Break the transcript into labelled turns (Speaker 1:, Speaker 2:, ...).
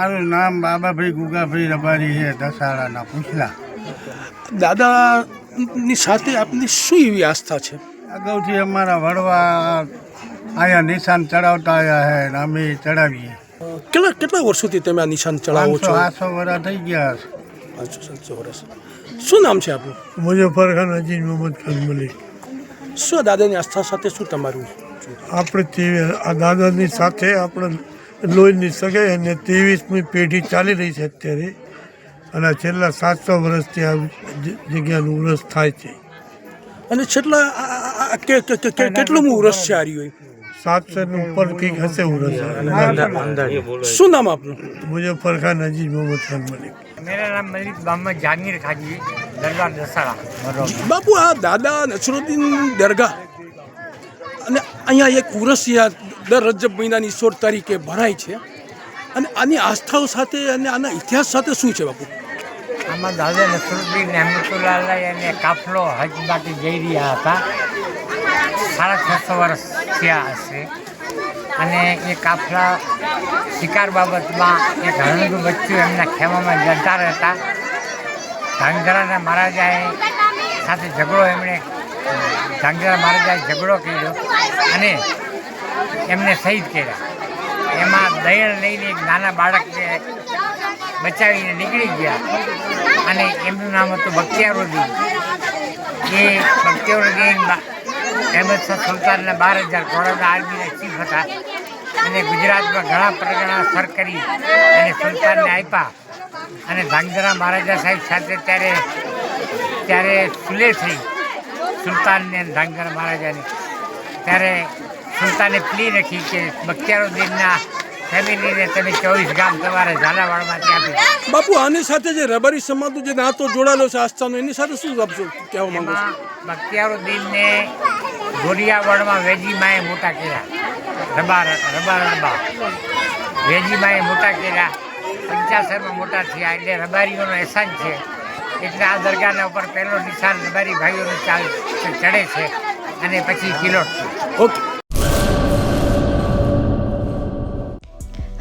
Speaker 1: મારું નામ બાબાભાઈ ગુગાભાઈ રબારી છે દસાડાના પૂછલા.
Speaker 2: દાદાની સાથે આપની શું એવી આસ્થા છે?
Speaker 1: અગાઉથી અમારા વડવા અહીંયા નિશાન ચડાવતા આવ્યા છે અને અમે ચડાવીએ.
Speaker 2: કેટલા કેટલા વર્ષોથી તમે આ નિશાન
Speaker 1: ચડાવો
Speaker 2: છો?
Speaker 1: આઠસો વર્ષ થઈ ગયા છે.
Speaker 2: પાંચસો સાતસો વર્ષ શું નામ છે આપનું?
Speaker 3: મુઝફ્ફર ખાન અજીજ મોહમ્મદ ખાન મલિક.
Speaker 2: શું દાદાની આસ્થા સાથે શું તમારું?
Speaker 3: આપણે તે આ દાદાની સાથે આપણે લોહીની સગાઈ અને ત્રેવીસમી પેઢી ચાલી રહી છે અત્યારે અને છેલ્લા સાતસો વર્ષથી આ જ- જગ્યાનું વરસ થાય છે
Speaker 2: અને છેલ્લા આ- આ- આ- કે- કે- કે- કે- કેટલું વર્ષ છે આ રહ્યું
Speaker 3: સાતસો ને ઉપર કંઈક હશે વરસ
Speaker 2: શું નામ આપનું
Speaker 3: મુઝફ્ફર ખાન અજીજ મોહમ્મદ ખાન મલિક
Speaker 4: मेरा नाम मलिक मोहम्मद जहांगीर खाजी दरगाह दसाड़ा मरोग
Speaker 2: બાપુ આ દાદા નસરુદ્દીન દરગાહ અને અહીંયા એક ઉરસ યા દર રજબ મહિનાની સોળ તરીકે ભરાય છે. અને આની આસ્થાઓ સાથે અને આના ઇતિહાસ સાથે શું છે બાપુ?
Speaker 4: આમાં દાદા નસરુદ્દીન રહેમતુલ્લાહ અને કાફલો હજ માટે જઈ રહ્યા હતા. સાડા છસો વર્ષ થયા હશે. અને એ કાફલા શિકાર બાબતમાં એક હરણનું બચ્ચું એમના ખેમામાં જતા રહેતા. ધાંગધ્રાના મહારાજાએ સાથે ઝઘડો એમણે, ધાંગધ્રા મહારાજાએ ઝઘડો કર્યો. અને એમને શહીદ કર્યા. એમાં દયણ લઈને એક નાના બાળકને બચાવીને નીકળી ગયા. અને એમનું નામ હતું ભક્તિયારોદી એ ભક્તિયારોદી અહેમદ શાહ સુલતાનના બાર હજાર ઘોડાના આર્મીના ચીફ હતા. અને ગુજરાતમાં ઘણા પરગણા સર કરી અને સુલતાનને આપ્યા. અને ધાંગધરા મહારાજા સાહેબ સાથે ત્યારે ત્યારે સુલે થઈ. સુલતાનને ધાંગધ્રા મહારાજાની. ત્યારે સુલતાને પ્લી રાખી કે બખ્તિયારુદ્દીનના ફેમિલીને તમે ચોવીસ ગામ તમારે ઝાલાવાડમાંથી આપી.
Speaker 2: બાપુ આની સાથે જે રબારી સમાજનો જે નાતો જોડાયેલો છે આસ્થાનો એની સાથે શું આપશો? કહેવા માંગો છો?
Speaker 4: બખ્તિયારુદ્દીનને ગોરિયાવાડમાં વેજીમાએ મોટા કર્યા. રબાર રબાર રબા વેજીમાએ મોટા કર્યા. પંચાસરમાં મોટા થયા. એટલે રબારીઓનો એહસાન છે. એટલે આ દરગાહના ઉપર પહેલો નિશાન રબારી ભાઈઓનો ચાલ ચડે છે અને પછી કિલોટ
Speaker 2: ઓકે.